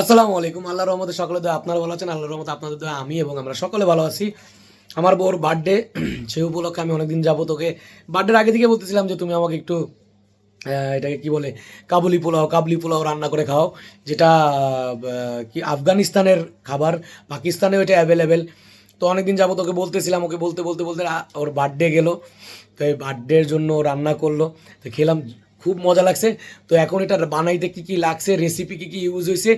আসসালামু আলাইকুম, আল্লাহর রহমতে সকলে দয়া, আপনারা ভালো আছেন? আল্লাহর রহমতে আপনাদের দয়া, আমি এবং আমরা সকলে ভালো আছি। আমার বউর বার্থডে সেই উপলক্ষে আমি অনেকদিন যাব তোকে বার্থডের আগে থেকে বলতেছিলাম যে, তুমি আমাকে একটু এটাকে কি বলে, কাবুলি পোলাও, কাবলি পোলাও রান্না করে খাও। যেটা কি, আফগানিস্তানের খাবার, পাকিস্তানেও এটা অ্যাভেলেবেল তো অনেকদিন যাব তোকে বলতেছিলাম, ওকে বলতে বলতে বলতে ওর বার্থডে গেলো। তো এই বার্থডের জন্য রান্না করল। তো খেলাম খুব মজা লাগছে। তো এখন এটা বানাইতে কি কি লাগছে রেসিপি কি কি ইউজ হয়েছে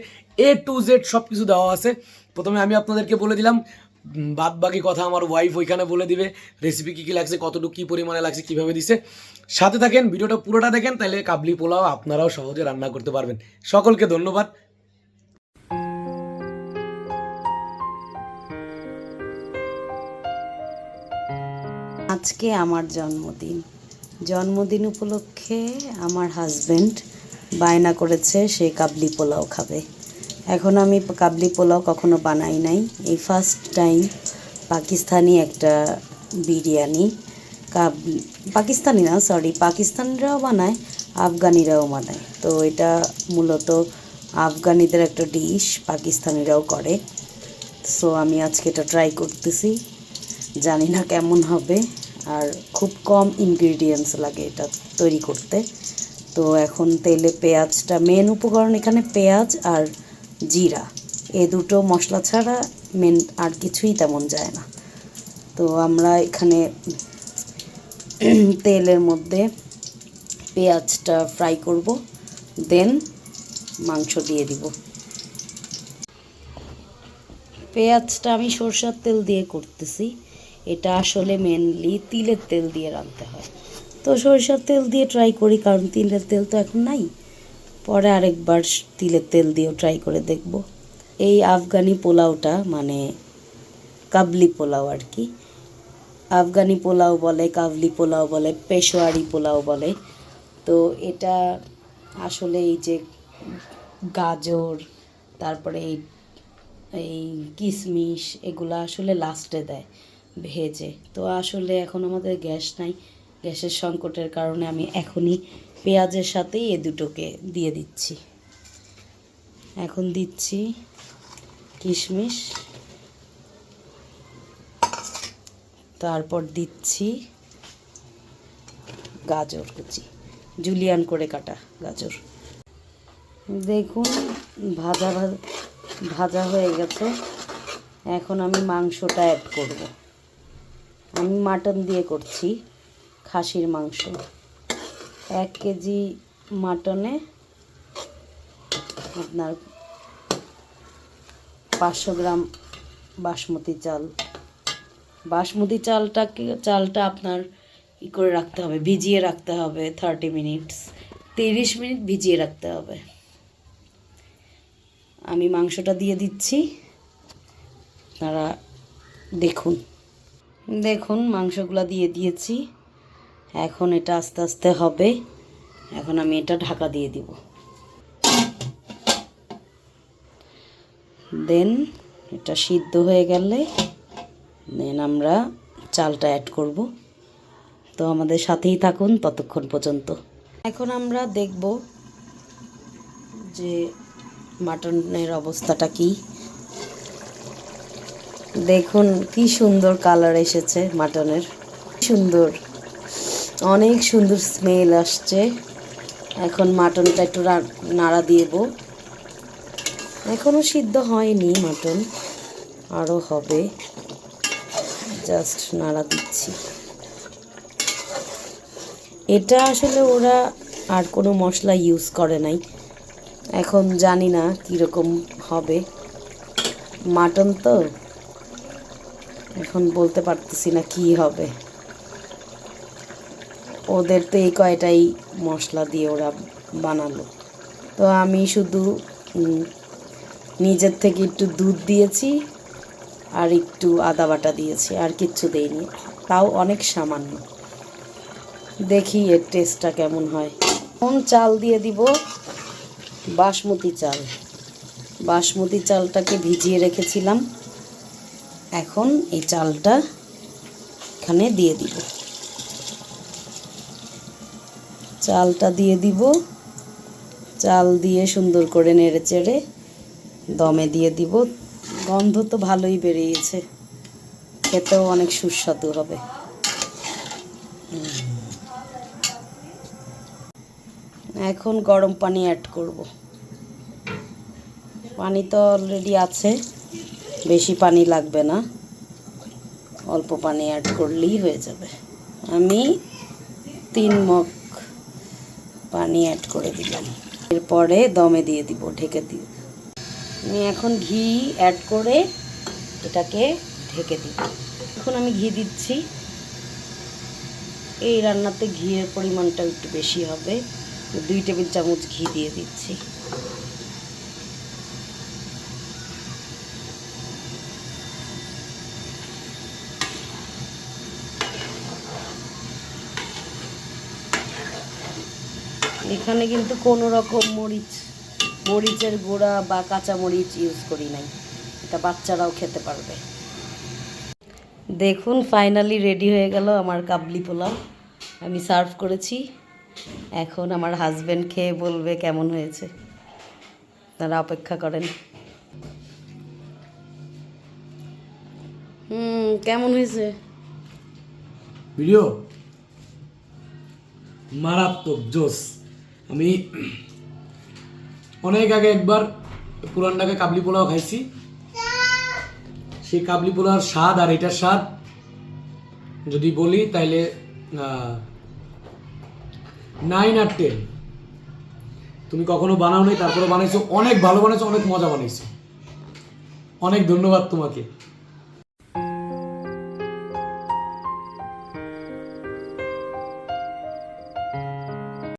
এ টু জেড সব কিছু দেওয়া আছে। প্রথমে আমি আপনাদেরকে বলে দিলাম বাদ বাকি কথা আমার ওয়াইফ ওইখানে বলে দিবে রেসিপি কী কী লাগছে, কতটুকু কী পরিমাণে লাগছে, কীভাবে দিছে। সাথে থাকেন, ভিডিওটা পুরোটা দেখেন তাহলে কাবলি পোলাও আপনারাও সহজে রান্না করতে পারবেন। সকলকে ধন্যবাদ। আজকে আমার জন্মদিন। জন্মদিন উপলক্ষে আমার হাজব্যান্ড বায়না করেছে, সে কাবলি পোলাও খাবে। এখন আমি কাবলি পোলাও কখনো বানাই নাই। এই ফার্স্ট টাইম পাকিস্তানি একটা বিরিয়ানি, কাবলি, পাকিস্তানি না সরি পাকিস্তানিরাও বানায়, আফগানিরাও বানায়। তো এটা মূলত আফগানিদের একটা ডিশ পাকিস্তানিরাও করে। সো আমি আজকে এটা ট্রাই করতেছি। জানি না কেমন হবে। আর খুব কম ইনগ্রিডিয়েন্টস লাগে এটা তৈরি করতে। তো এখন তেলে পেঁয়াজটা মেন উপকরণ এখানে পেঁয়াজ আর জিরা। এ দুটো মশলা ছাড়া মেন আর কিছুই তেমন যায় না। তো আমরা এখানে তেলের মধ্যে পেঁয়াজটা ফ্রাই করব দেন মাংস দিয়ে দিব। পেঁয়াজটা আমি সরষের তেল দিয়ে করতেছি। এটা আসলে মেনলি তিলের তেল দিয়ে রাঁধতে হয়। তো সরিষার তেল দিয়ে ট্রাই করি, কারণ তিলের তেল তো এখন নাই। পরে আরেকবার তিলের তেল দিয়েও ট্রাই করে দেখব। এই আফগানি পোলাওটা মানে কাবলি পোলাও আর কি। আফগানি পোলাও বলে, কাবলি পোলাও বলে, পেশোয়ারি পোলাও বলে। তো এটা আসলে এই যে গাজর, তারপরে এই এই কিশমিশ এগুলো আসলে লাস্টে দেয়। ভেজে। তো আসলে এখন আমাদের গ্যাস নাই। গ্যাসের সংকটের কারণে আমি এখনই পেঁয়াজের সাথেই এ দুটোকে দিয়ে দিচ্ছি। এখন দিচ্ছি কিশমিশ। তারপর দিচ্ছি গাজর কুচি। জুলিয়ান করে কাটা গাজর। দেখুন, ভাজা ভাজা ভাজা হয়ে গেছে। এখন আমি মাংসটা অ্যাড করব। আমি মাটন দিয়ে করছি খাসির মাংস। এক কেজি মাটনে আপনার পাঁচশো গ্রাম বাসমতি চাল। বাসমতি চালটাকে, চালটা আপনার ই করে রাখতে হবে, ভিজিয়ে রাখতে হবে থার্টি মিনিটস তিরিশ মিনিট ভিজিয়ে রাখতে হবে। আমি মাংসটা দিয়ে দিচ্ছি। আপনারা দেখুন। দেখুন, মাংসগুলো দিয়ে দিয়েছি। এখন এটা আস্তে আস্তে হবে। এখন আমি এটা ঢাকা দিয়ে দিব। দেন এটা সিদ্ধ হয়ে গেলে দেন আমরা চালটা অ্যাড করব। তো আমাদের সাথেই থাকুন ততক্ষণ পর্যন্ত। এখন আমরা দেখব যে মাটনের অবস্থাটা কি। দেখুন কি সুন্দর কালার এসেছে মাটনের। সুন্দর। অনেক সুন্দর স্মেল আসছে। এখন মাটনটা একটু নাড়া দিয়েব এখনও সিদ্ধ হয়নি মাটন। আরও হবে। জাস্ট নাড়া দিচ্ছি। এটা আসলে ওরা আর কোনো মশলা ইউজ করে নাই। এখন জানি না কীরকম হবে। মাটন তো? এখন বলতে পারতেছি না কি হবে। ওদের তো এই কয়টাই মশলা দিয়ে ওরা বানালো। তো আমি শুধু নিজের থেকে একটু দুধ দিয়েছি আর একটু আদা বাটা দিয়েছি, আর কিচ্ছু দেইনি। তাও অনেক সামান্য। দেখি এর টেস্টটা কেমন হয়। কোন চাল দিয়ে দিব বাসমতি চাল। বাসমতি চালটাকে ভিজিয়ে রেখেছিলাম। এখন এই চালটা এখানে দিয়ে দিব। চালটা দিয়ে দিব। চাল দিয়ে সুন্দর করে নেড়ে চেড়ে দমে দিয়ে দিব। গন্ধ তো ভালোই বেরিয়েছে। খেতেও অনেক সুস্বাদু হবে। এখন গরম পানি অ্যাড করব। পানি তো অলরেডি আছে। বেশি পানি লাগবে না। অল্প পানি অ্যাড করলেই হয়ে যাবে। আমি তিন মগ পানি অ্যাড করে দিলাম। এরপরে দমে দিয়ে দিব, ঢেকে দিব আমি এখন ঘি অ্যাড করে এটাকে ঢেকে দিব এখন আমি ঘি দিচ্ছি। এই রান্নাতে ঘিয়ের পরিমাণটা একটু বেশি হবে। দুই টেবিল চামচ ঘি দিয়ে দিচ্ছি। এখানে কিন্তু কোনো রকম মরিচ, মরিচের গুঁড়া বা কাঁচা মরিচ ইউজ করি নাই। এটা বাচ্চারাও খেতে পারবে। দেখুন ফাইনালি রেডি হয়ে গেল আমার কাবলি পোলাও। আমি সার্ভ করেছি। এখন আমার হাজব্যান্ড খেয়ে বলবে কেমন হয়েছে। তারা অপেক্ষা করেন। হুম, কেমন হয়েছে? ভিডিও? মারাত্মক জোস আমি অনেক আগে একবার পুরান ঢাকায় কাবলি পোলাও খাইছি। সেই কাবলি পোলাওর স্বাদ আর এটার স্বাদ যদি বলি তাইলে নাইন আর টেন তুমি কখনো বানাও নাই তারপরে বানাইছো, অনেক ভালো বানাইছো, অনেক মজা বানাইছো। অনেক ধন্যবাদ তোমাকে।